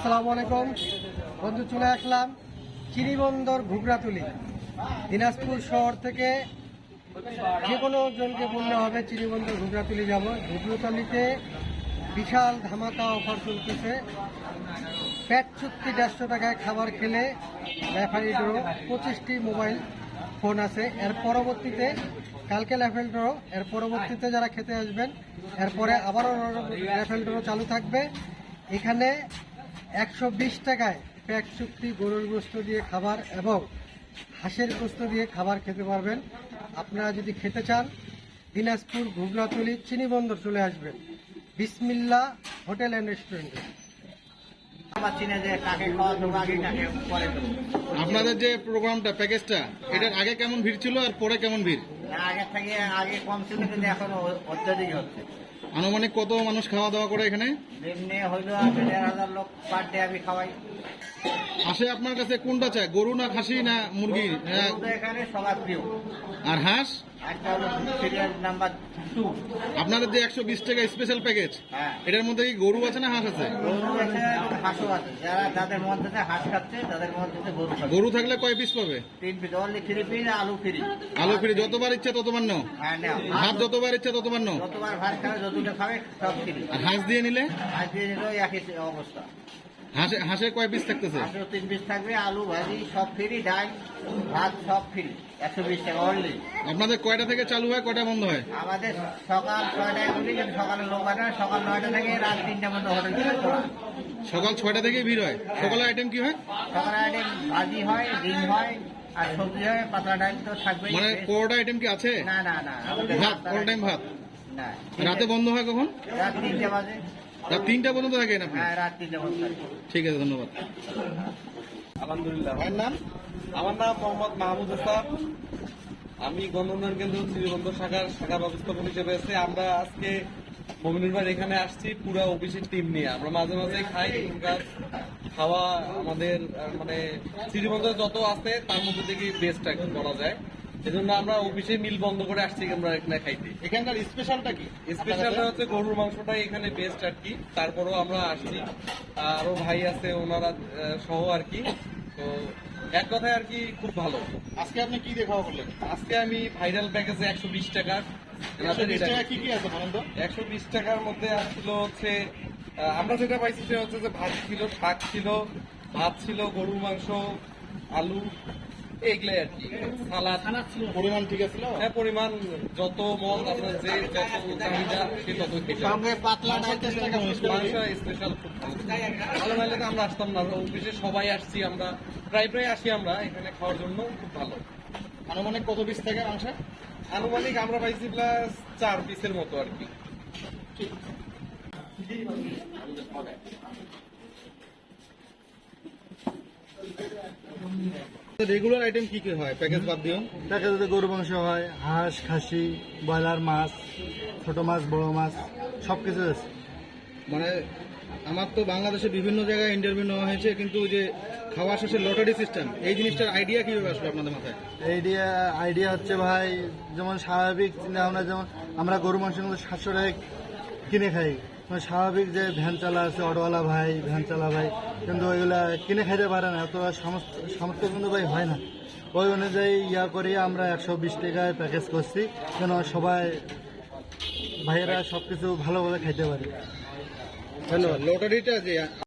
আসসালামু আলাইকুম। বন্ধু, চলে আসলাম চিনিবন্দর ঘুগরাতুলি দিনাজপুর শহর থেকে যে কোনো জনকে বললে হবে চিনিবন্দর ঘুগরাতুলি যাব। ঘুগরাতুলিতে বিশাল ধামাকা অফার চলতেছে। প্যাট চুক্তি দেড়শো টাকায় খাবার খেলে রেফারি ড্র, পঁচিশটি মোবাইল ফোন আছে। এর পরবর্তীতে, কালকে রেফেল ড্র, এর পরবর্তীতে যারা খেতে আসবেন, এরপরে আবারও রেফেল ড্র চালু থাকবে। এখানে একশো বিশ টাকায় প্যাক চুক্তি গরুর গোস্ত দিয়ে খাবার এবং হাঁসের গোস্ত দিয়ে খাবার খেতে পারবেন। আপনারা যদি খেতে চান দিনাজপুর ঘুগরাতলি চিনিবন্দর চলে আসবেন। বিসমিল্লা হোটেল অ্যান্ড রেস্টুরেন্টে। আগে আপনাদের যে প্রোগ্রামটা প্যাকেজটা এটার আগে কেমন ভিড় ছিল আর পরে কেমন ভিড়? না, আগের থেকে আগে কম ছিল কিন্তু এখন অত্যাধিক হচ্ছে। আনুমানিক কত মানুষ খাওয়া দাওয়া করে এখানে? দিনে হইল আছে দেড় হাজার লোক পার ডে আমি খাওয়াই। আসে আপনার কাছে কোনটা চায় গরু না খাসি না মুরগি? না গরুটা এখানে সবার প্রিয়। আর হাঁস? একটা হলো সিরিয়াল নাম্বার টু আপনাদের যে একশো বিশ টাকা স্পেশাল প্যাকেজ হ্যাঁ। এটার মধ্যে কি গরু আছে না হাঁস আছে? গরু আছে হাঁসও আছে। যারা যাদের মধ্যে থেকে হাঁস খাচ্ছে তাদের মধ্যে থেকে গরু খাচ্ছে গরু থাকলে কয় পিস পাবে? তিন পিস অনলি থ্রি পিস আলু ফ্রি আলু ফ্রি যতবার ইচ্ছা ততবার হ্যাঁ নাও। ভাত যতবার ইচ্ছা ততবার নাও যতবার ভাত খাবে যতটা খাবে সব ফ্রি আর হাঁস দিয়ে নিলে? হাঁস দিয়ে নিলে একই অবস্থা। হাঁসে হাঁসে কয় পিস থাকতেছে? তিন পিস থাকবে আলু ভাজি সব ফ্রি ডাল ভাত সব ফ্রি একশো বিশ টাকা অনলি আপনাদের কয়টা থেকে চালু হয় কয়টা বন্ধ হয়? আমাদের সকাল ছয়টায় খুলি কিন্তু সকালে লোক আসে সকাল নয়টা থেকে রাত তিনটা পর্যন্ত হোটেল খোলা সকাল ছয়টা থেকেই ভিড় হয়। সকালে আইটেম কি হয়? সকালে আইটেম ভাজি হয় ডিম হয় আর সবজি হয় পাতলা ডাল তো থাকবেই। মানে পরোটা আইটেম কি আছে? না না না ভাত টাইম ভাত? না। রাতে বন্ধ হয় কখন? রাত তিনটা বাজে। রাত তিনটা পর্যন্ত থাকেন আপনি? হ্যাঁ রাত তিনটে পর্যন্ত ঠিক আছে ধন্যবাদ। আলহামদুলিল্লাহ। ভাইয়ের নাম? আমার নাম মোহাম্মদ মাহমুদ হাসান। আমি গণনার কেন্দ্র শ্রীবন্দর শাখার শাখা ব্যবস্থাপক হিসেবে আছি। আমরা আজকে মমিনুর ভাই এখানে আসছি পুরো অফিসের টিম নিয়ে। আমরা মাঝে মাঝে খাই এখানকার খাওয়া আমাদের মানে শ্রীবন্দর যত আছে তার মধ্যে থেকে বেস্ট বলা যায়। এজন্য আমরা অফিসে মিল বন্ধ করে আসছি আমরা এখানে খাইতে। এখানকার স্পেশালটা কি? স্পেশালটা হচ্ছে গরুর মাংসটাই এখানে বেস্ট আর কি। তারপরেও আমরা আসছি। আরও ভাই আছে ওনারা সহ আর কি। তো এক কথায় আর কি খুব ভালো। আজকে আপনি কি দেখাওয়া করলেন? আজকে আমি ভাইরাল প্যাকেজে একশো বিশ টাকার কি কি আছে বলেন তো? একশো বিশ টাকার মধ্যে আসছিল হচ্ছে আমরা যেটা পাইছি সেটা হচ্ছে যে ভাত ছিল শাক ছিল ভাত ছিল গরুর মাংস আলু এইগুলাই আর কি। সালাদ পরিমাণ ঠিক আছিল হ্যাঁ পরিমাণ যত মল আপনার যে যত চাহিদা সে তত পাতলা মাংস স্পেশাল ভালো। নাহলে তো আমরা আসতাম না। অফিসে সবাই আসছি আমরা। প্রায় প্রায় আসি আমরা এখানে খাওয়ার জন্য খুব ভালো। আনুমানিক কত পিস থাকে মাংস? আনুমানিক আমরা পাইছি প্লাস চার পিসের মতো আর কি। রেগুলার আইটেম কি কি হয়? প্যাকেজ বাদ দিও। প্যাকেজে গরু মাংস হয় হাঁস খাসি ব্রয়লার মাছ ছোট মাছ বড় মাছ সব কিছু আছে। মানে আমার তো বাংলাদেশে বিভিন্ন জায়গায় ইন্টারভিউ নেওয়া হয়েছে কিন্তু যে খাওয়া শেষে লটারি সিস্টেম এই জিনিসটার আইডিয়া কীভাবে আসলো আপনাদের মাথায়? আইডিয়া আইডিয়া হচ্ছে ভাই যেমন স্বাভাবিক চিন্তা ভাবনা যেমন আমরা গরু মাংস কিন্তু সাতশো টাকায় কিনে খাই। স্বাভাবিক যে ভ্যান চালা আছে, অটোওয়ালা ভাই, ভ্যান চালা ভাই, কিন্তু ওইগুলা কিনে খাইতে পারে না এত সমস্ত সমস্ত কিন্তু ভাই হয় না। ওই অনুযায়ী ইয়া করে, আমরা একশো বিশ টাকায় প্যাকেজ করছি, যেন সবাই ভাইয়েরা সবকিছু ভালোভাবে খাইতে পারে। ধন্যবাদ। লটারিটা যে